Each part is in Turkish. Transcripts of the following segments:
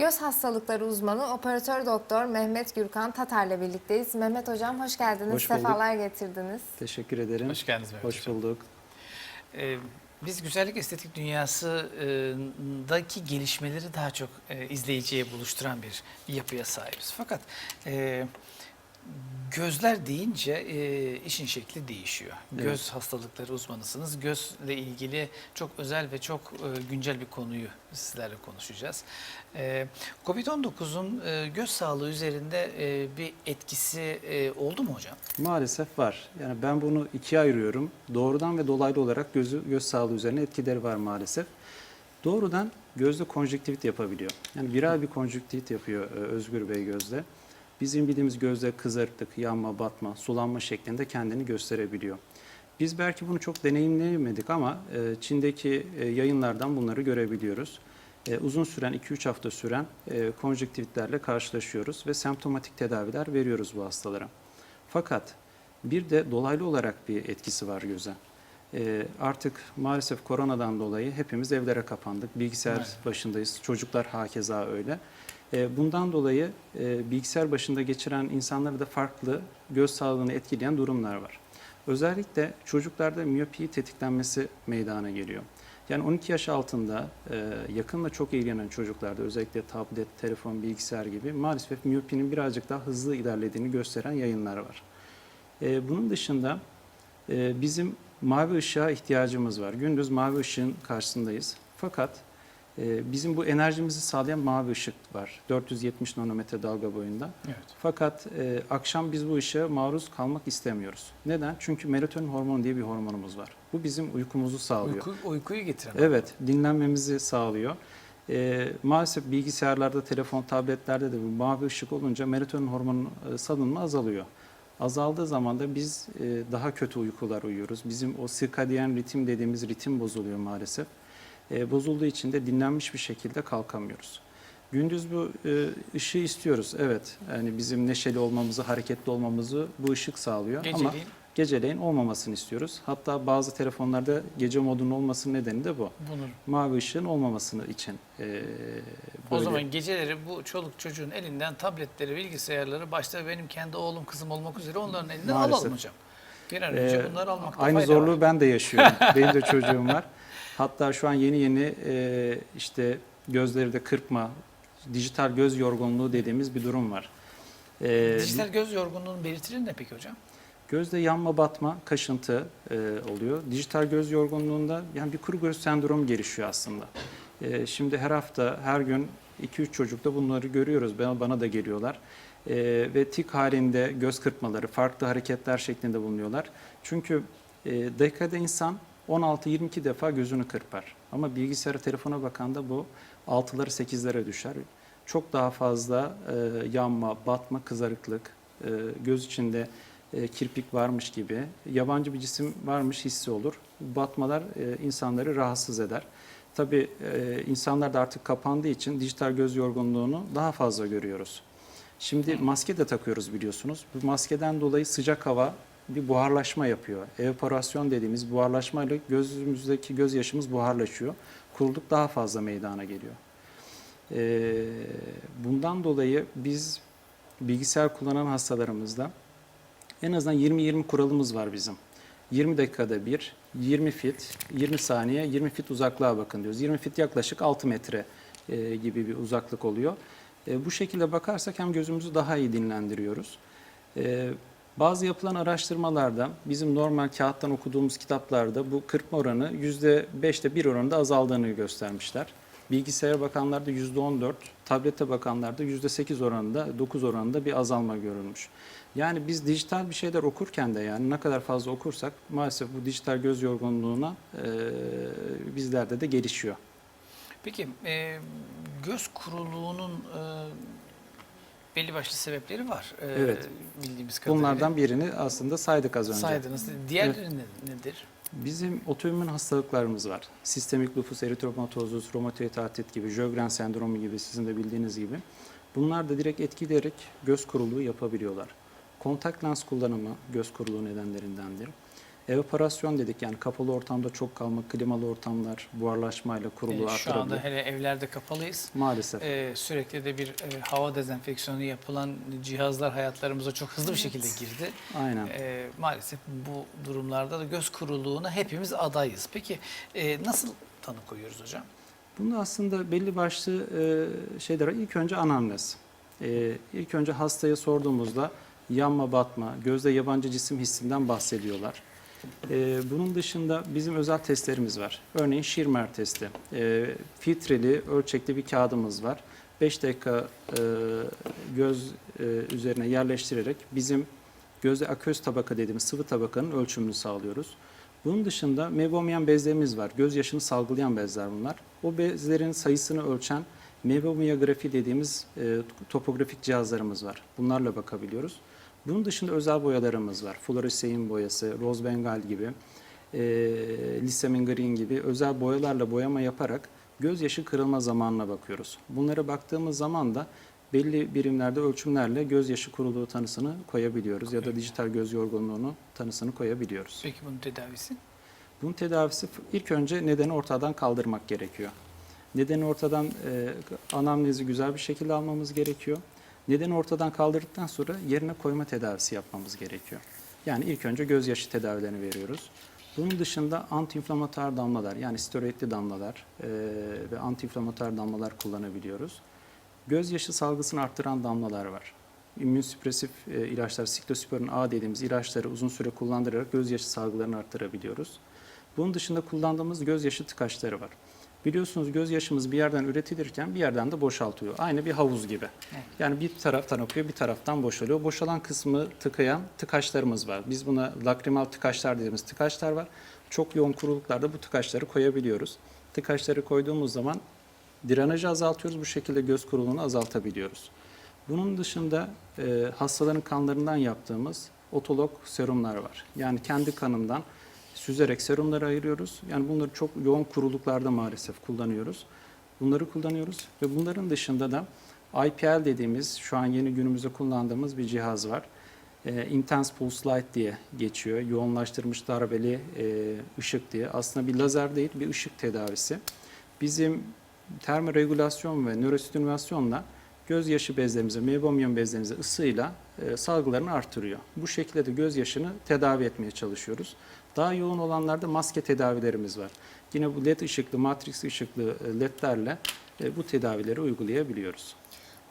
Göz hastalıkları uzmanı operatör doktor Mehmet Gürkan Tatar'la birlikteyiz. Mehmet hocam hoş geldiniz. Hoş bulduk. Sefalar getirdiniz. Teşekkür ederim. Hoş geldiniz Mehmet Hoş bulduk. Ee, biz güzellik estetik dünyasındaki gelişmeleri daha çok e, izleyiciye buluşturan bir yapıya sahibiz. Fakat e, gözler deyince e, işin şekli değişiyor. Evet. Göz hastalıkları uzmanısınız. Gözle ilgili çok özel ve çok e, güncel bir konuyu sizlerle konuşacağız. E, Covid-19'un e, göz sağlığı üzerinde e, bir etkisi e, oldu mu hocam? Maalesef var. Yani ben bunu ikiye ayırıyorum. Doğrudan ve dolaylı olarak gözü, göz sağlığı üzerine etkileri var maalesef. Doğrudan gözde konjüktivit yapabiliyor. Yani viral bir konjüktivit yapıyor e, Özgür Bey gözde. Bizim bildiğimiz gözde kızarıklık, yanma, batma, sulanma şeklinde kendini gösterebiliyor. Biz belki bunu çok deneyimleyemedik ama e, Çin'deki e, yayınlardan bunları görebiliyoruz. E, uzun süren 2-3 hafta süren e, konjüktivitlerle karşılaşıyoruz ve semptomatik tedaviler veriyoruz bu hastalara. Fakat bir de dolaylı olarak bir etkisi var göze. E, artık maalesef koronadan dolayı hepimiz evlere kapandık. Bilgisayar Evet. başındayız. Çocuklar hakeza öyle. E, bundan dolayı e, bilgisayar başında geçiren insanları da farklı göz sağlığını etkileyen durumlar var. Özellikle çocuklarda miyopi tetiklenmesi meydana geliyor. Yani 12 yaş altında e, yakınla çok ilgilenen çocuklarda özellikle tablet, telefon, bilgisayar gibi maalesef miyopinin birazcık daha hızlı ilerlediğini gösteren yayınlar var. E, bunun dışında e, bizim mavi ışığa ihtiyacımız var. Gündüz mavi ışığın karşısındayız. Fakat e, bizim bu enerjimizi sağlayan mavi ışık var. 470 nanometre dalga boyunda. Evet. Fakat e, akşam biz bu ışığa maruz kalmak istemiyoruz. Neden? Çünkü melatonin hormonu diye bir hormonumuz var. Bu bizim uykumuzu sağlıyor. Uyku, uykuyu getiren. Evet, dinlenmemizi sağlıyor. Ee, maalesef bilgisayarlarda, telefon, tabletlerde de bu mavi ışık olunca melatonin hormonu e, salınımı azalıyor. Azaldığı zaman da biz e, daha kötü uykular uyuyoruz. Bizim o sirkadiyen ritim dediğimiz ritim bozuluyor maalesef. E, bozulduğu için de dinlenmiş bir şekilde kalkamıyoruz. Gündüz bu e, ışığı istiyoruz. Evet, yani bizim neşeli olmamızı, hareketli olmamızı bu ışık sağlıyor. Ama Geceliğin geceleyin olmamasını istiyoruz. Hatta bazı telefonlarda gece modunun olmasının nedeni de bu. bunu Mavi ışığın olmamasını için. o böyle- zaman geceleri bu çoluk çocuğun elinden tabletleri, bilgisayarları başta benim kendi oğlum kızım olmak üzere onların elinden Maalesef. alalım hocam. Bir an önce Eee, bunları almakta Aynı zorluğu var. ben de yaşıyorum. Benim de çocuğum var. Hatta şu an yeni yeni eee, işte gözleri de kırpma, dijital göz yorgunluğu dediğimiz bir durum var. Eee, Dijital göz yorgunluğunun belirtileri ne peki hocam? Gözde yanma, batma, kaşıntı e, oluyor. Dijital göz yorgunluğunda yani bir kuru göz sendromu gelişiyor aslında. E, şimdi her hafta, her gün 2-3 çocukta bunları görüyoruz. Bana, bana da geliyorlar. E, ve tik halinde göz kırpmaları, farklı hareketler şeklinde bulunuyorlar. Çünkü e, dakikada insan 16-22 defa gözünü kırpar. Ama bilgisayara, telefona bakanda bu 6'ları 8'lere düşer. Çok daha fazla e, yanma, batma, kızarıklık, e, göz içinde e, kirpik varmış gibi, yabancı bir cisim varmış hissi olur. Batmalar e, insanları rahatsız eder. Tabii e, insanlar da artık kapandığı için dijital göz yorgunluğunu daha fazla görüyoruz. Şimdi maske de takıyoruz biliyorsunuz. Bu maskeden dolayı sıcak hava bir buharlaşma yapıyor. Evaporasyon dediğimiz buharlaşmayla gözümüzdeki gözyaşımız buharlaşıyor. Kuruluk daha fazla meydana geliyor. Bundan dolayı biz bilgisayar kullanan hastalarımızda en azından 20-20 kuralımız var bizim. 20 dakikada bir, 20 fit, 20 saniye, 20 fit uzaklığa bakın diyoruz. 20 fit yaklaşık 6 metre e, gibi bir uzaklık oluyor. E, bu şekilde bakarsak hem gözümüzü daha iyi dinlendiriyoruz. E, bazı yapılan araştırmalarda bizim normal kağıttan okuduğumuz kitaplarda bu kırpma oranı %5'te 1 oranında azaldığını göstermişler. Bilgisayara bakanlarda %14, tablete bakanlarda %8 oranında, 9 oranında bir azalma görülmüş. Yani biz dijital bir şeyler okurken de yani ne kadar fazla okursak maalesef bu dijital göz yorgunluğuna e, bizlerde de gelişiyor. Peki e, göz kuruluğunun e, belli başlı sebepleri var. E, Evet. Bildiğimiz kadarıyla. Bunlardan birini aslında saydık az önce. saydınız. Diğerleri ne- nedir? Bizim otoimmün hastalıklarımız var. Sistemik lupus eritematosus, romatoid artrit gibi, Sjögren sendromu gibi sizin de bildiğiniz gibi. Bunlar da direkt etkileyerek göz kuruluğu yapabiliyorlar. Kontak lens kullanımı göz kuruluğu nedenlerindendir. Evaporasyon dedik yani kapalı ortamda çok kalma, klimalı ortamlar, buharlaşmayla kuruluğu Ee, Şu anda hele evlerde kapalıyız. Maalesef. Ee, sürekli de bir e, hava dezenfeksiyonu yapılan cihazlar hayatlarımıza çok hızlı bir şekilde girdi. Aynen. Ee, maalesef bu durumlarda da göz kuruluğuna hepimiz adayız. Peki e, nasıl tanı koyuyoruz hocam? Bunda aslında belli başlı e, şeyler. İlk önce anamnez. E, ilk önce hastaya sorduğumuzda yanma batma, gözde yabancı cisim hissinden bahsediyorlar. E, bunun dışında bizim özel testlerimiz var. Örneğin Schirmer testi. E, filtreli, ölçekli bir kağıdımız var. 5 dakika e, göz e, üzerine yerleştirerek bizim gözde aköz tabaka dediğimiz sıvı tabakanın ölçümünü sağlıyoruz. Bunun dışında meibomian bezlerimiz var. Gözyaşını salgılayan bezler bunlar. O bezlerin sayısını ölçen meibomiyografi dediğimiz e, topografik cihazlarımız var. Bunlarla bakabiliyoruz. Bunun dışında özel boyalarımız var. Fluorescein boyası, Rose Bengal gibi, e, Lissamin Green gibi özel boyalarla boyama yaparak gözyaşı kırılma zamanına bakıyoruz. Bunlara baktığımız zaman da belli birimlerde ölçümlerle gözyaşı kuruluğu tanısını koyabiliyoruz ya da dijital göz yorgunluğunu tanısını koyabiliyoruz. Peki bunun tedavisi? Bunun tedavisi ilk önce nedeni ortadan kaldırmak gerekiyor. Nedeni ortadan e, anamnezi güzel bir şekilde almamız gerekiyor. Nedeni ortadan kaldırdıktan sonra yerine koyma tedavisi yapmamız gerekiyor. Yani ilk önce gözyaşı tedavilerini veriyoruz. Bunun dışında antiinflamatuar damlalar yani steroidli damlalar e, ve antiinflamatuar damlalar kullanabiliyoruz. Gözyaşı salgısını arttıran damlalar var. İmmünsüpresif e, ilaçlar, siklosporin A dediğimiz ilaçları uzun süre kullandırarak gözyaşı salgılarını arttırabiliyoruz. Bunun dışında kullandığımız gözyaşı tıkaçları var. Biliyorsunuz gözyaşımız bir yerden üretilirken bir yerden de boşaltıyor. Aynı bir havuz gibi. Evet. Yani bir taraftan akıyor, bir taraftan boşalıyor. Boşalan kısmı tıkayan tıkaçlarımız var. Biz buna lakrimal tıkaçlar dediğimiz tıkaçlar var. Çok yoğun kuruluklarda bu tıkaçları koyabiliyoruz. Tıkaçları koyduğumuz zaman direnajı azaltıyoruz. Bu şekilde göz kuruluğunu azaltabiliyoruz. Bunun dışında e, hastaların kanlarından yaptığımız otolog serumlar var. Yani kendi kanından süzerek serumları ayırıyoruz. Yani bunları çok yoğun kuruluklarda maalesef kullanıyoruz. Bunları kullanıyoruz ve bunların dışında da IPL dediğimiz şu an yeni günümüzde kullandığımız bir cihaz var. E, Intense Pulse Light diye geçiyor. Yoğunlaştırmış darbeli e, ışık diye. Aslında bir lazer değil, bir ışık tedavisi. Bizim termoregülasyon ve nörostimülasyonla gözyaşı bezlerimize, meibomian bezlerimize ısıyla e, salgılarını artırıyor. Bu şekilde de gözyaşını tedavi etmeye çalışıyoruz. Daha yoğun olanlarda maske tedavilerimiz var. Yine bu led ışıklı, matrix ışıklı e, ledlerle e, bu tedavileri uygulayabiliyoruz.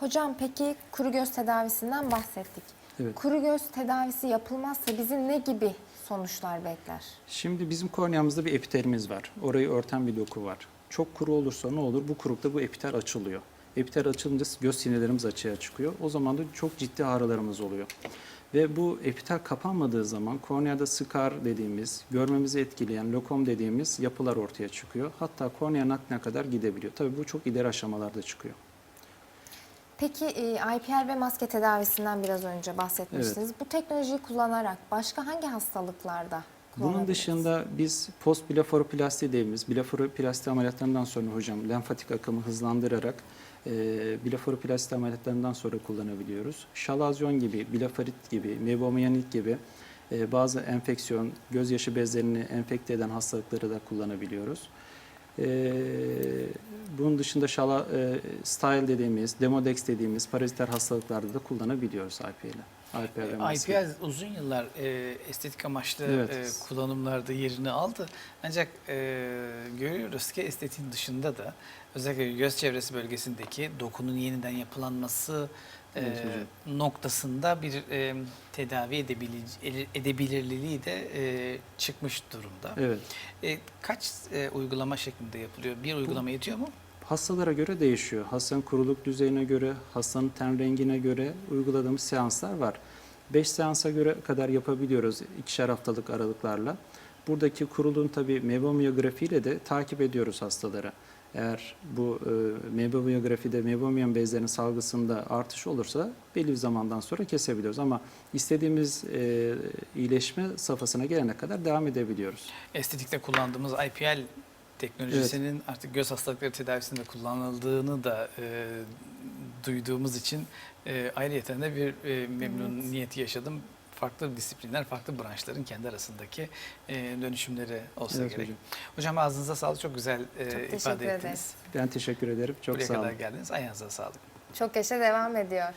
Hocam peki kuru göz tedavisinden bahsettik. Evet. Kuru göz tedavisi yapılmazsa bizi ne gibi sonuçlar bekler? Şimdi bizim korneamızda bir epitelimiz var. Orayı örten bir doku var. Çok kuru olursa ne olur? Bu kurukta bu epitel açılıyor. Epitel açılınca göz sinirlerimiz açığa çıkıyor. O zaman da çok ciddi ağrılarımız oluyor. Ve bu epitel kapanmadığı zaman korneada skar dediğimiz, görmemizi etkileyen lokom dediğimiz yapılar ortaya çıkıyor. Hatta kornea nakline kadar gidebiliyor. Tabii bu çok ileri aşamalarda çıkıyor. Peki e, IPL ve maske tedavisinden biraz önce bahsetmiştiniz. Bu teknolojiyi kullanarak başka hangi hastalıklarda Bunun dışında biz post blefaroplasti dediğimiz blefaroplasti ameliyatlarından sonra hocam lenfatik akımı hızlandırarak e, blefaroplasti ameliyatlarından sonra kullanabiliyoruz. Şalazyon gibi, blefarit gibi, meibomiyanit gibi e, bazı enfeksiyon, gözyaşı bezlerini enfekte eden hastalıkları da kullanabiliyoruz. E, bunun dışında şala, e, style dediğimiz, demodex dediğimiz paraziter hastalıklarda da kullanabiliyoruz IPL'i. Ve maske. IPL uzun yıllar e, estetik amaçlı Evet. e, kullanımlarda yerini aldı. Ancak e, görüyoruz ki estetiğin dışında da özellikle göz çevresi bölgesindeki dokunun yeniden yapılanması e, hocam. noktasında bir e, tedavi edebili- edebilirliği de e, çıkmış durumda. Evet. E, kaç e, uygulama şeklinde yapılıyor? Bir uygulama yetiyor mu? Hastalara göre değişiyor. Hastanın kuruluk düzeyine göre, hastanın ten rengine göre uyguladığımız seanslar var. 5 seansa göre kadar yapabiliyoruz ikişer haftalık aralıklarla. Buradaki kuruluğun tabii meibomiyografi ile de takip ediyoruz hastaları. Eğer bu e, meibomiyografide meibomiyan bezlerinin salgısında artış olursa belli bir zamandan sonra kesebiliyoruz. Ama istediğimiz e, iyileşme safhasına gelene kadar devam edebiliyoruz. estetikte kullandığımız IPL teknolojisinin artık göz hastalıkları tedavisinde kullanıldığını da e, duyduğumuz için e, ayrıyeten de bir e, memnuniyet yaşadım. farklı disiplinler, farklı branşların kendi arasındaki e, dönüşümleri olsa Evet gerek. hocam. Hocam ağzınıza sağlık. Çok güzel e, teşekkür ifade ederiz. ettiniz. Ben teşekkür ederim. Çok Buraya sağ olun. kadar geldiniz. Ayağınıza sağlık. Çok yaşa devam ediyor.